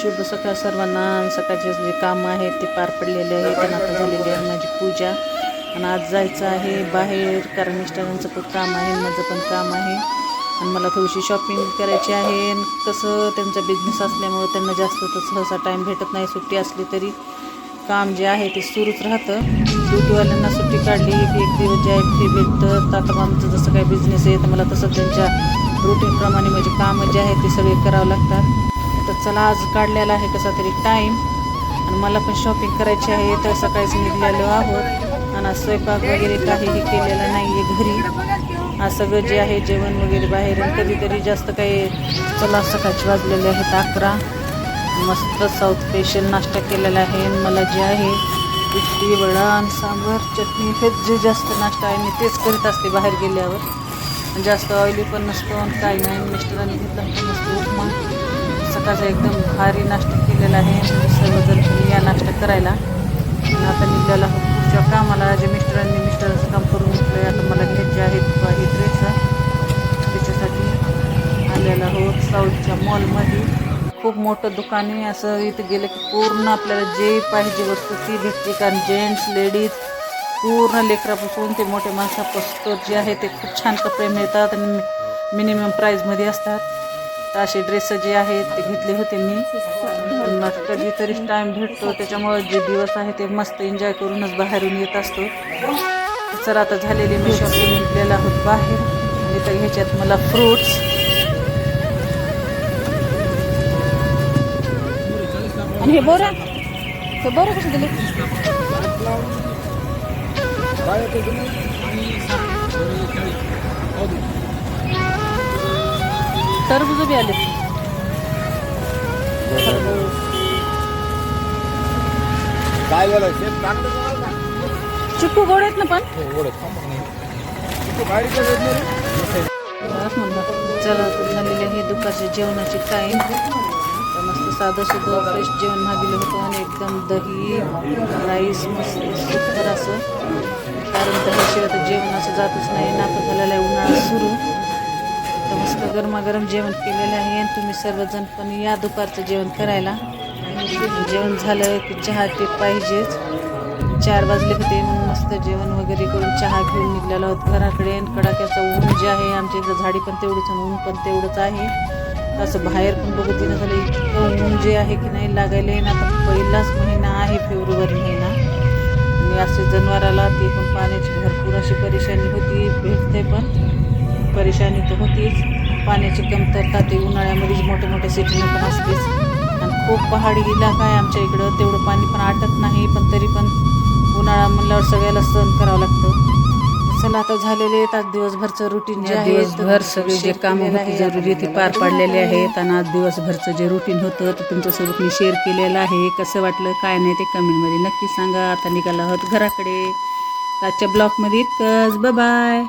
शुभ सकाळ सर्वांना. सकाळचे जे कामं आहेत ते पार पडलेले आहेत त्यांना आता झालेली आहे माझी पूजा. आणि आज जायचं आहे बाहेर कारण मिस्टरांचं पण काम आहे माझं पण काम आहे. आणि मला थोडीशी शॉपिंग करायची आहे. आणि कसं त्यांचा बिझनेस असल्यामुळं त्यांना जास्त तर सहसा टाईम भेटत नाही. सुट्टी असली तरी काम जे आहे ते सुरूच राहतं. ड्युटीवाल्यांना सुट्टी काढली. की एक दिवस जे आहे फ्री भेटतं. तर आता आमचं जसं काही बिझनेस आहे तर मला तसं त्यांच्या रुटीनप्रमाणे म्हणजे कामं जे आहे ते सगळे करावं लागतात. तर चला आज काढलेला आहे कसा तरी टाईम आणि मला पण शॉपिंग करायची आहे तर सकाळीच निघलेलो आहोत. आणि स्वयंपाक वगैरे काहीही केलेला नाही आहे घरी. आज सगळं जे आहे जेवण वगैरे बाहेर. कधीतरी जास्त काही चला सकाळची वाजलेले आहेत अकरा. मस्त साऊथ स्पेशल नाश्ता केलेला आहे. मला जे आहे इडली वडा आणि सांबार चटणी हेच जे जास्त नाश्ता आहे मी तेच करत असते बाहेर गेल्यावर. जास्त ऑइली पण नसतो आणि काही नाही. मिस्टरांनी घेतला पण नसतो उपमा. सकाळचा एकदम भारी नाश्ता केलेला आहे. म्हणजे सर्वजण तुम्ही या नाश्ता करायला. आता निघाला पुढच्या कामाला. जे मिस्टरांनी मिस्टरांचं काम करून घेतलं आता मला घ्यायचे आहेत काही ड्रेस त्याच्यासाठी आलेला आहोत साऊथच्या मॉलमध्ये. खूप मोठं दुकान आहे. असं इथं गेलं की पूर्ण आपल्याला जे पाहिजे वस्तू ती भेटते कारण जेंट्स लेडीज पूर्ण लेकरापासून ते मोठे माणसापासून जे आहे ते खूप छान कपडे मिळतात आणि मिनिमम प्राईजमध्ये असतात. तर असे ड्रेस जे आहेत ते घेतले होते मी. कधीतरी टाईम भेटतो त्याच्यामुळे जे दिवस आहे ते मस्त एन्जॉय करूनच बाहेरून येत असतो. चला आता झालेली मी शॉपिंग निघलेला आहोत बाहेर. आणि तर ह्याच्यात मला फ्रूट्स आणि हे बोरा? हे बोरा कसं दिले? टरबूज बी आले. काय बोलायचं? टाकलं का का? चिक्कू गोड आहेत ना पण? हो, चला झालेली आहे दुपारच्या जेवणाची टाईम मस्त साधं सुद्धा फ्रेश जेवण मागेलं होतं आणि एकदम दही राईस मस्त सुपर असं. कारण दह्याशिवाय तर जेवण असं जातच नाही. ना आता झालेला आहे उन्हाळा सुरू. आता मस्त गरमागरम जेवण केलेलं आहे आणि तुम्ही सर्वजण पण या दुपारचं जेवण करायला. जेवण झालं की चहा ते पाहिजेच. चार वाजले होते मग मस्त जेवण वगैरे करून चहा घेऊन निघलेलो आहोत घराकडे. आणि कडाक्याचं ऊन जे आहे आमच्या इथं झाडी पण तेवढीच आणि ऊन पण तेवढंच आहे. असं बाहेर पण बघत येणं झालं इतकं ऊन जे आहे की नाही लागायला येईन आता पहिलाच महिना आहे फेब्रुवारी महिना. आणि असे जनावराला ते पण पाण्याची भरपूर अशी परेशानी होती भेटते पण. परेशानी तर होतीच. पाण्याची कमतरता ते उन्हाळ्यामध्येच मोठ्या मोठ्या सिटीनं पण असतेच. आणि खूप पहाडी इलाका आहे आमच्या इकडं. तेवढं पाणी पण आटत नाही पण तरी पण उन्हाळा म्हणल्यावर सगळ्याला सहन करावं लागतं. चला आता झालेले आहेत आज दिवसभरचं रुटीन जे आहे दिवसभर सगळे जे कामं होती जरुरी ती पार पाडलेले आहेत आणि आज दिवसभरचं जे रुटीन होतं ते तुमच्यासोबत मी शेअर केलेलं आहे. कसं वाटलं काय नाही ते कमेंटमध्ये नक्की सांगा. आता निघाला आहोत घराकडे. आजच्या ब्लॉगमध्ये इतकंच. बाय